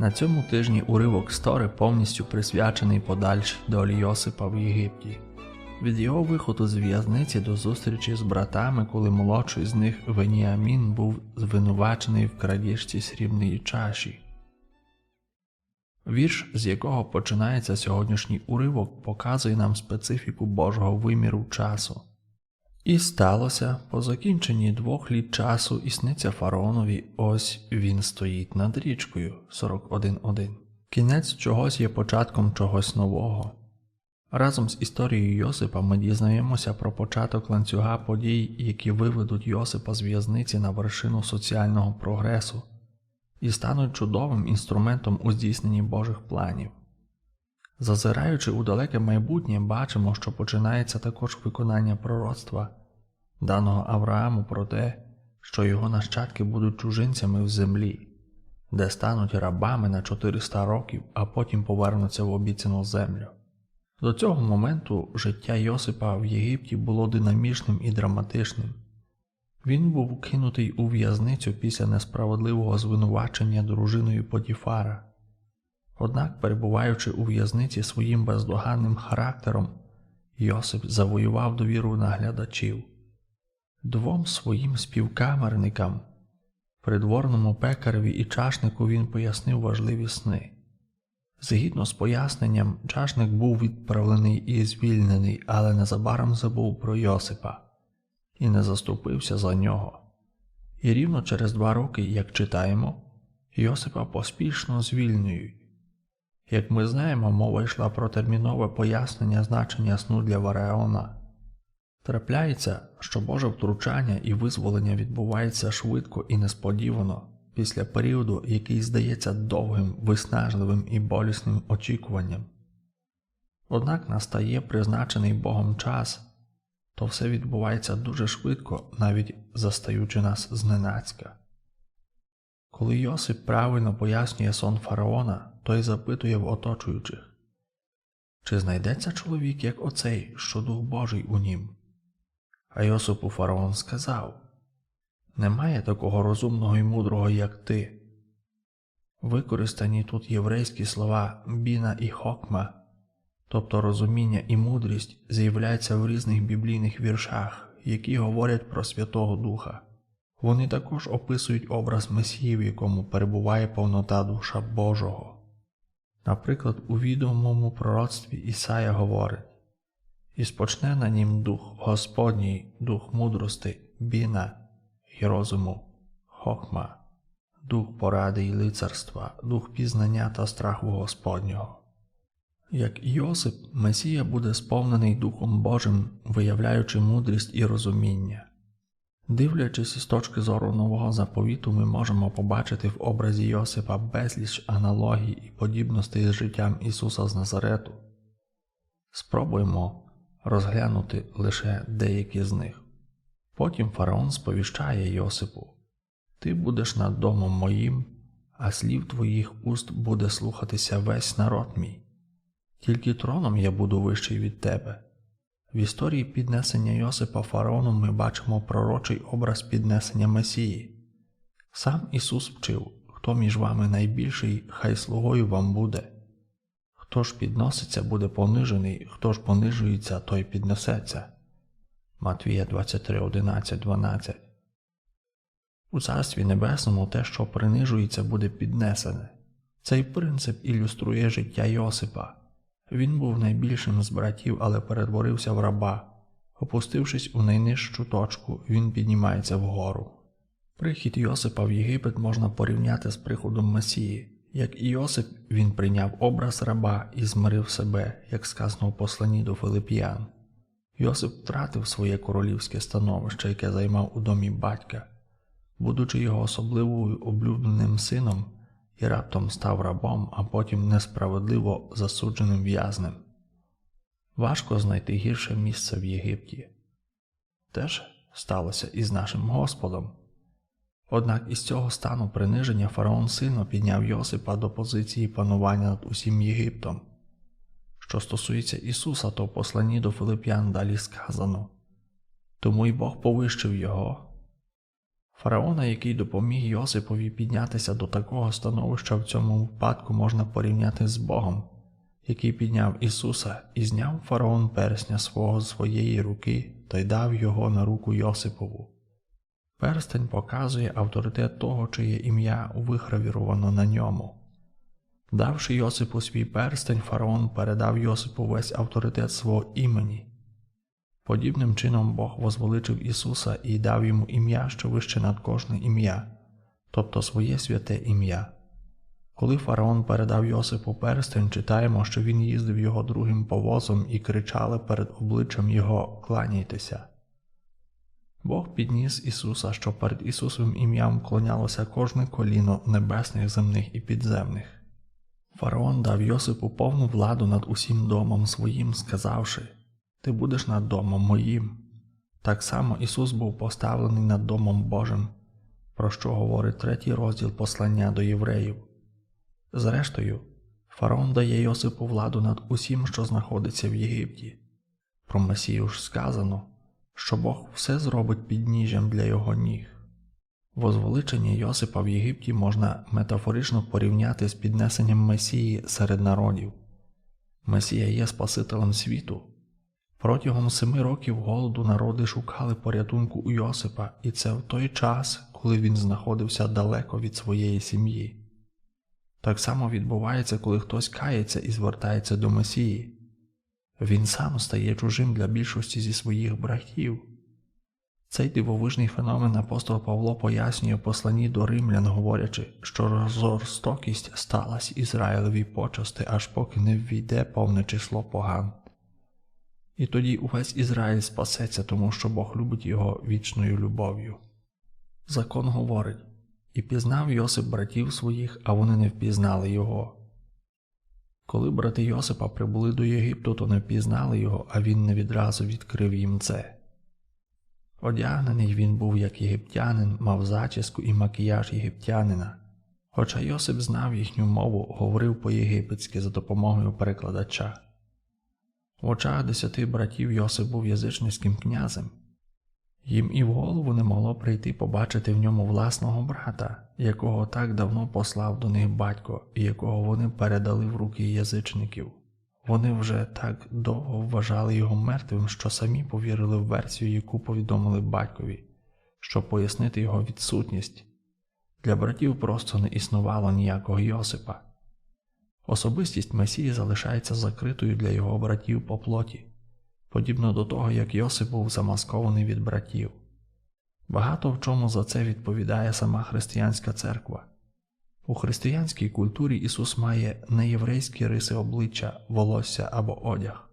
На цьому тижні уривок Стори повністю присвячений подальшій долі Йосипа в Єгипті. Від його виходу з в'язниці до зустрічі з братами, коли молодший з них Веніамін був звинувачений в крадіжці срібної чаші. Вірш, з якого починається сьогоднішній уривок, показує нам специфіку Божого виміру часу. І сталося, по закінченні двох літ часу і сниться фараонові, ось він стоїть над річкою 41.1. Кінець чогось є початком чогось нового. Разом з історією Йосипа ми дізнаємося про початок ланцюга подій, які виведуть Йосипа з в'язниці на вершину соціального прогресу і стануть чудовим інструментом у здійсненні Божих планів. Зазираючи у далеке майбутнє, бачимо, що починається також виконання пророцтва, даного Аврааму про те, що його нащадки будуть чужинцями в землі, де стануть рабами на 400 років, а потім повернуться в обіцяну землю. До цього моменту життя Йосипа в Єгипті було динамічним і драматичним. Він був кинутий у в'язницю після несправедливого звинувачення дружиною Потіфара. Однак, перебуваючи у в'язниці своїм бездоганним характером, Йосип завоював довіру наглядачів. Двом своїм співкамерникам, придворному пекареві і чашнику він пояснив важливі сни. Згідно з поясненням, чашник був відправлений і звільнений, але незабаром забув про Йосипа і не заступився за нього. І рівно через два роки, як читаємо, Йосипа поспішно звільнюють. Як ми знаємо, мова йшла про термінове пояснення значення сну для Вареона. Трапляється, що Боже втручання і визволення відбувається швидко і несподівано після періоду, який здається довгим, виснажливим і болісним очікуванням. Однак настає призначений Богом час, то все відбувається дуже швидко, навіть застаючи нас зненацька. Коли Йосип правильно пояснює сон фараона, той запитує в оточуючих чи знайдеться чоловік, як оцей, що дух Божий у нім? А Йосипу фараон сказав Немає такого розумного і мудрого, як ти. Використані тут єврейські слова біна і хокма, тобто розуміння і мудрість, з'являються в різних біблійних віршах, які говорять про Святого Духа. Вони також описують образ Месії, в якому перебуває повнота душа Божого. Наприклад, у відомому пророцтві Ісая говорить І спочне на нім дух Господній, дух мудрости, біна і розуму, хохма, дух поради і лицарства, дух пізнання та страху Господнього. Як Йосип, Месія буде сповнений Духом Божим, виявляючи мудрість і розуміння. Дивлячись із точки зору нового заповіту, ми можемо побачити в образі Йосипа безліч аналогій і подібностей з життям Ісуса з Назарету. Спробуємо розглянути лише деякі з них. Потім фараон сповіщає Йосипу: Ти будеш над домом моїм, а слів твоїх уст буде слухатися весь народ мій. Тільки троном я буду вищий від тебе. В історії піднесення Йосипа фараоном ми бачимо пророчий образ піднесення Месії. Сам Ісус вчив, хто між вами найбільший, хай слугою вам буде. Хто ж підноситься, буде понижений, хто ж понижується, той піднесеться. Матвія 23, 11, 12 У Царстві Небесному те, що принижується, буде піднесене. Цей принцип ілюструє життя Йосипа. Він був найбільшим з братів, але перетворився в раба. Опустившись у найнижчу точку, він піднімається вгору. Прихід Йосипа в Єгипет можна порівняти з приходом Месії. Як Йосип, він прийняв образ раба і змирив себе, як сказано в посланні до Филип'ян. Йосип втратив своє королівське становище, яке займав у домі батька, будучи його особливою облюбленим сином і раптом став рабом, а потім несправедливо засудженим в'язнем. Важко знайти гірше місце в Єгипті. Теж сталося і з нашим Господом. Однак із цього стану приниження фараон сильно підняв Йосипа до позиції панування над усім Єгиптом. Що стосується Ісуса, то в посланні до Филип'ян далі сказано тому й Бог повищив його. Фараона, який допоміг Йосипові піднятися до такого становища в цьому випадку можна порівняти з Богом, який підняв Ісуса і зняв фараон персня свого з своєї руки та й дав його на руку Йосипову. Перстень показує авторитет того, чиє ім'я вигравіровано на ньому. Давши Йосипу свій перстень, фараон передав Йосипу весь авторитет свого імені. Подібним чином Бог возвеличив Ісуса і дав йому ім'я, що вище над кожне ім'я, тобто своє святе ім'я. Коли фараон передав Йосипу перстень, читаємо, що він їздив його другим повозом і кричали перед обличчям його Кланяйтеся. Бог підніс Ісуса, що перед Ісусовим ім'ям вклонялося кожне коліно небесних, земних і підземних. Фараон дав Йосипу повну владу над усім домом своїм, сказавши Ти будеш над домом моїм. Так само Ісус був поставлений над Домом Божим, про що говорить третій розділ послання до євреїв. Зрештою, фараон дає Йосипу владу над усім, що знаходиться в Єгипті. Про Месію ж сказано, що Бог все зробить підніжжям для його ніг. Возвеличення Йосипа в Єгипті можна метафорично порівняти з піднесенням Месії серед народів. Месія є Спасителем світу. Протягом семи років голоду народи шукали порятунку у Йосипа, і це в той час, коли він знаходився далеко від своєї сім'ї. Так само відбувається, коли хтось кається і звертається до Месії. Він сам стає чужим для більшості зі своїх братів. Цей дивовижний феномен апостол Павло пояснює в посланні до римлян, говорячи, що жорстокість сталася Ізраїлеві почасти, аж поки не ввійде повне число поган. І тоді увесь Ізраїль спасеться, тому що Бог любить його вічною любов'ю. Закон говорить і пізнав Йосип братів своїх, а вони не впізнали його. Коли брати Йосипа прибули до Єгипту, то не впізнали його, а він не відразу відкрив їм це. Одягнений він був як єгиптянин, мав зачіску і макіяж єгиптянина. Хоча Йосип знав їхню мову, говорив по-єгипетськи за допомогою перекладача. В очах десяти братів Йосип був язичницьким князем. Їм і в голову не могло прийти побачити в ньому власного брата, якого так давно послав до них батько і якого вони передали в руки язичників. Вони вже так довго вважали його мертвим, що самі повірили в версію, яку повідомили батькові, щоб пояснити його відсутність. Для братів просто не існувало ніякого Йосипа. Особистість Месії залишається закритою для його братів по плоті, подібно до того, як Йосип був замаскований від братів. Багато в чому за це відповідає сама християнська церква. У християнській культурі Ісус має неєврейські риси обличчя, волосся або одяг.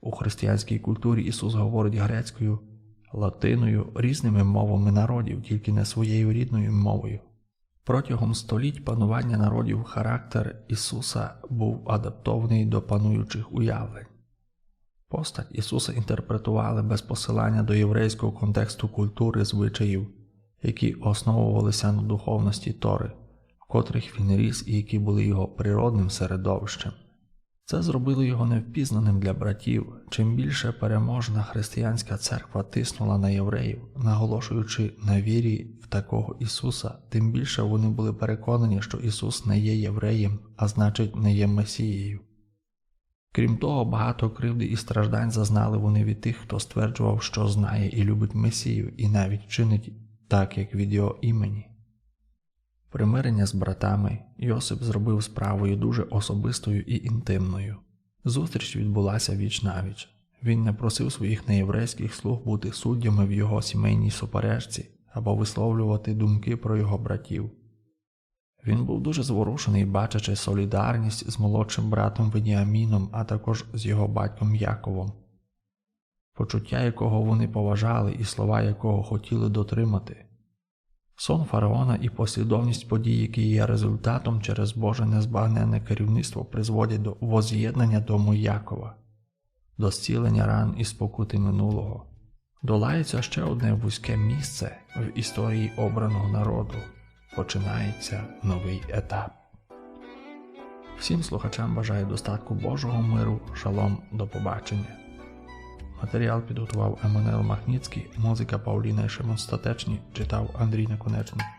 У християнській культурі Ісус говорить грецькою, латиною, різними мовами народів, тільки не своєю рідною мовою. Протягом століть панування народів характер Ісуса був адаптований до пануючих уявлень. Постать Ісуса інтерпретували без посилання до єврейського контексту культури звичаїв, які основувалися на духовності Тори, в котрих він ріс і які були його природним середовищем. Це зробило його невпізнаним для братів, чим більше переможна християнська церква тиснула на євреїв, наголошуючи на вірі в такого Ісуса, тим більше вони були переконані, що Ісус не є євреєм, а значить, не є Месією. Крім того, багато кривди і страждань зазнали вони від тих, хто стверджував, що знає і любить Месію, і навіть чинить так, як від його імені. Примирення з братами Йосип зробив справою дуже особистою і інтимною. Зустріч відбулася віч навіч. Він не просив своїх неєврейських слуг бути суддями в його сімейній суперечці або висловлювати думки про його братів. Він був дуже зворушений, бачачи солідарність з молодшим братом Веніаміном, а також з його батьком Яковом, почуття якого вони поважали і слова якого хотіли дотримати. Сон фараона і послідовність подій, які є результатом через Боже незбагненне керівництво, призводять до воз'єднання дому Якова, до зцілення ран і спокути минулого. Долається ще одне вузьке місце в історії обраного народу. Починається новий етап. Всім слухачам бажаю достатку Божого миру, шалом, до побачення. Materiał przygotował Emanuel Machnicki, muzyka Pauliny Szymonstateczni, czytał Andrzej Koneczny.